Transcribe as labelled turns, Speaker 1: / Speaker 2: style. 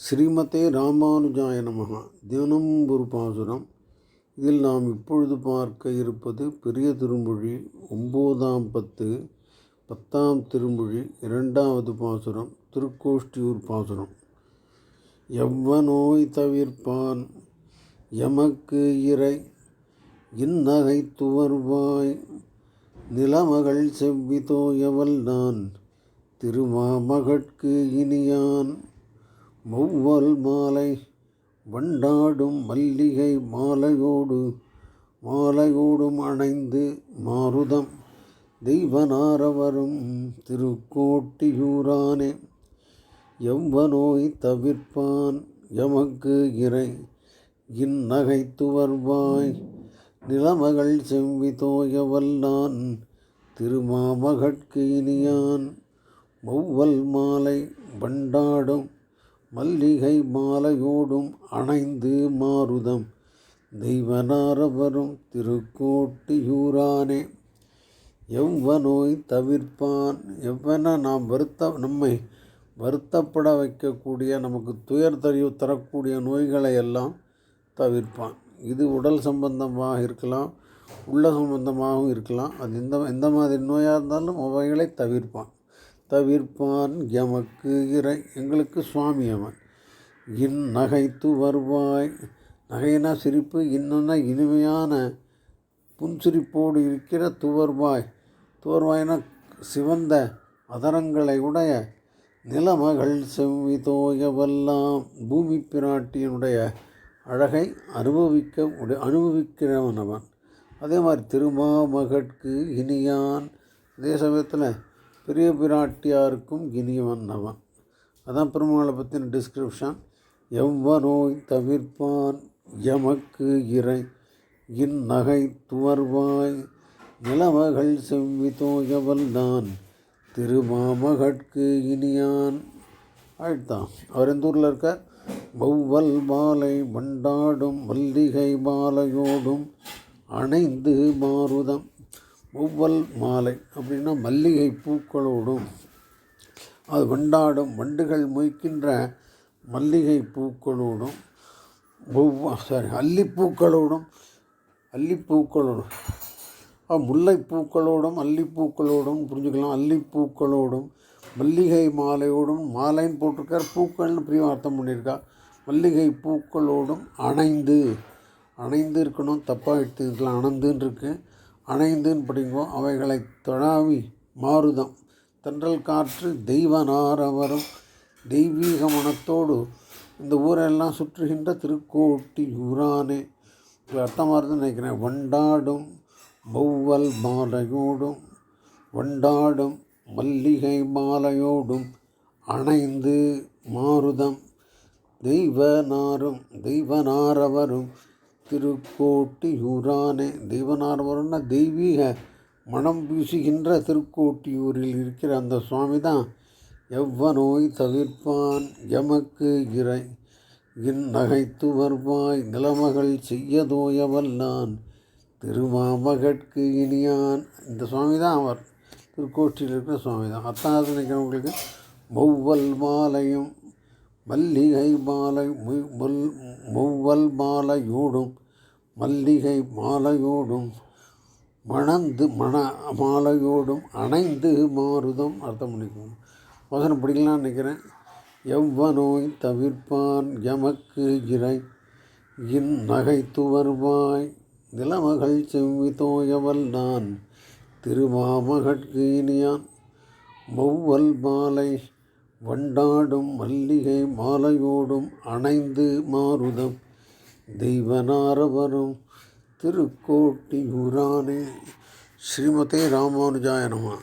Speaker 1: ஸ்ரீமதே ராமானுஜாய நமகா தினம் ஒரு பாசுரம். இதில் நாம் இப்பொழுது பார்க்க இருப்பது பெரிய திருமொழி ஒம்போதாம் பத்து பத்தாம் திருமொழி இரண்டாவது பாசுரம் திருக்கோஷ்டியூர் பாசுரம். எவ்வனோய் தவிர்ப்பான் எமக்கு இறை இந்நகை துவர்வாய் நிலமகள் செவ்விதோயவல் நான் திருமாமகட்கு இனியான். மௌவல் மாலை வண்டாடும் மல்லிகை மாலையோடு மாலையோடும் அணைந்து மாருதம். தெய்வனாரவரும் திருக்கோட்டியூரானே எவ்வனோய் தவிர்ப்பான் எமக்கு இறை. இந்நகைத்துவர்வாய் நிலமகள் செவ்வி தோயவல்லான் திருமாமகட்கு இனியான். மௌவல் மாலை வண்டாடும் மல்லிகை மாலையோடும் அணைந்து மாருதம் தெய்வனாரவரும் திருக்கோட்டியூரானே எவ்வனோய் தவிர்ப்பான்? எவ்வன நாம் வருத்த நம்மை வருத்தப்பட வைக்கக்கூடிய நமக்கு துயர் தறிவு தரக்கூடிய நோய்களை எல்லாம் தவிர்ப்பான். இது உடல் சம்பந்தமாக இருக்கலாம் உள்ள சம்பந்தமாகவும் இருக்கலாம். அது எந்த எந்த மாதிரி நோயாக இருந்தாலும் அவைகளை தவிர்ப்பான். தவிர்ப்பான் எமக்கு இறை எங்களுக்கு சுவாமி அவன். இன் நகைத்து வருவாய். நகைனா சிரிப்பு இன்னொன்னா இனிமையான புன்சிரிப்போடு இருக்கிற துவர்வாய். துவர்வாய்னா சிவந்த அதரங்களை உடைய நிலமகள் செவ்வி தோயவெல்லாம் பூமி பிராட்டியினுடைய அழகை அனுபவிக்க உடைய அனுபவிக்கிறவன் அவன். அதே மாதிரி திருமாமகற்கு இனியான். அதே சமயத்தில் பெரிய பிராட்டியாருக்கும் இனியவன் அவன். அதான் பெருமாளை பற்றின டிஸ்கிரிப்ஷன் எவ்வனோய் தவிர்ப்பான் எமக்கு இறை. இந்நகை துவர்வாய் நிலமகள் செவ்வி தோயவல் திருமாமகட்கு இனியான். அழுத்தான். அவர் எந்த ஊரில் இருக்கார்? வௌவல் மாலை வண்டாடும் மல்லிகை மாலையோடும் அணைந்து மாருதம் ஒவ்வொல் மாலை அப்படின்னா மல்லிகை பூக்களோடும் அது வண்டாடும் வண்டுகள் மொய்க்கின்ற மல்லிகை பூக்களோடும் ஒவ்வொ சாரி அல்லிப்பூக்களோடும் அல்லிப்பூக்களோடும் முல்லைப்பூக்களோடும் அல்லிப்பூக்களோடும் புரிஞ்சுக்கலாம். அல்லிப்பூக்களோடும் மல்லிகை மாலையோடும் மாலைன்னு போட்டிருக்கார். பூக்கள்னு பிரியம் அர்த்தம் பண்ணியிருக்கா. மல்லிகை பூக்களோடும் அணைந்து அணைந்து இருக்கணும். தப்பாக எடுத்துக்கலாம். அணந்துன்னு இருக்குது அணைந்துன்னு படிங்கோ அவைகளை தொழாவி மாறுதம். தென்றல் காற்று தெய்வனாரவரும் தெய்வீக மனத்தோடு இந்த ஊரெல்லாம் சுற்றுகின்ற திருக்கோட்டி ஊரானே. அர்த்தமாக இருக்குதுன்னு நினைக்கிறேன். வண்டாடும் மௌவல் மாலையோடும் வண்டாடும் மல்லிகை மாலையோடும் அணைந்து மாருதம் தெய்வனாரும் தெய்வனாரவரும் திருக்கோட்டியூரானே. தெய்வனாரவரும்னா தெய்வீக மனம் வீசுகின்ற திருக்கோட்டியூரில் இருக்கிற அந்த சுவாமி தான் எவ்வனோய் தவிர்ப்பான் எமக்கு இறை. இந்நகைத்து வருவாய் நிலமகள் செய்யதோயவல்லான். திருமாமகட்கு இனியான். இந்த சுவாமி தான் அவர். திருக்கோட்டியில் இருக்கிற சுவாமி தான் அத்தாவது நினைக்கிறவங்களுக்கு மாலையும் மல்லிகை மாலை மொல் மௌவல் மாலையோடும் மல்லிகை மாலையோடும் மணந்து மண மாலையோடும் அணைந்து மாறுதம். அர்த்தம் பண்ணிக்கணும் வசனம் படிக்கலாம்னு நினைக்கிறேன். எவ்வனோய் தவிர்ப்பான் எமக்கு இறை. இன் நகைத்து வருவாய் நிலமகள் செவ்வி தோயவல் நான். திருமாமகட்கு இனியான். மௌவல் மாலை வண்டாடும் மல்லிகை மாலையோடும் அணைந்து மாருதம். தெய்வனாரவரும் திருக்கோட்டியூரானே. ஸ்ரீமதே ராமானுஜாய நம.